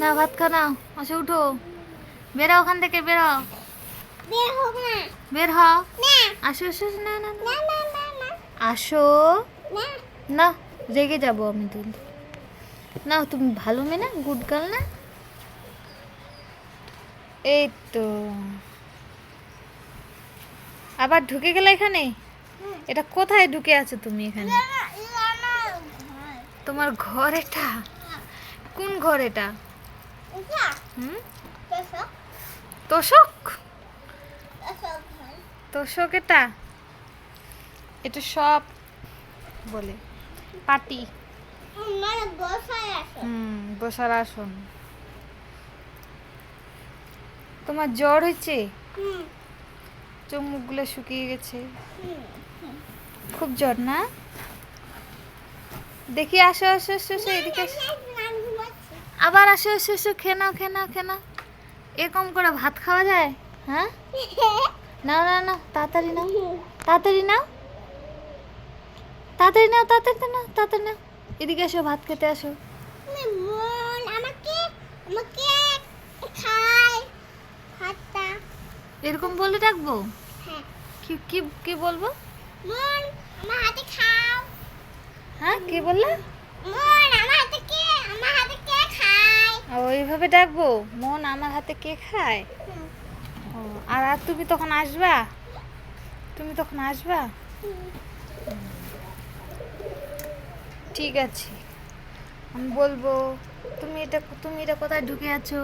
না ভাত খা নাও আসো উঠো। বেরো ওখান থেকে বেরো। বের না। না। আসো আসো না না না। না না না না। আসো। না। না রেগে যাব আমি তুই না তুমি ভালো মেয়ে না গুড গার্ল না? এই তো। আবার ঢুকে গেলে এখানে? এটা কোথায় ঢুকে আছো তুমি এখানে? না না না না তোমার ঘর এটা? কোন ঘর এটা? তোষক? তোষক? এটা? এটা সব বলে। পাটি। হুম বসার আসন। তোমার জ্বর হয়েছে? চোখ মুখগুলো শুকিয়ে গেছে। খুব জ্বর না? দেখি আসো আসো আসো আসো এদিকে আসো। না আবার আসো নাও খেয়ে নাও খেয়ে নাও। এরকম করে ভাত খাওয়া যায়? হ্যাঁ? নাও না না তাড়াতাড়ি নাও। তাড়াতাড়ি নাও। তাড়াতাড়ি নাও তাড়াতাড়ি নাও তাড়াতাড়ি নাও। এদিকে আসো ভাত খেতে আসো। এরকম বলে ডাকবো? হ্যাঁ। কি কি কি বলব? খাও। হ্যাঁ কি বললে মন আমার হাতে কে আমার হাতে কে খায় ও এইভাবে ডাকবো? মন আমার হাতে কে খায়? ও, আর আর তুমি তখন আসবা? তুমি তখন আসবা? ঠিক আছে। আমি বলব, তুমি এটা তুমি এটা কোথায় ঢুকে আছো?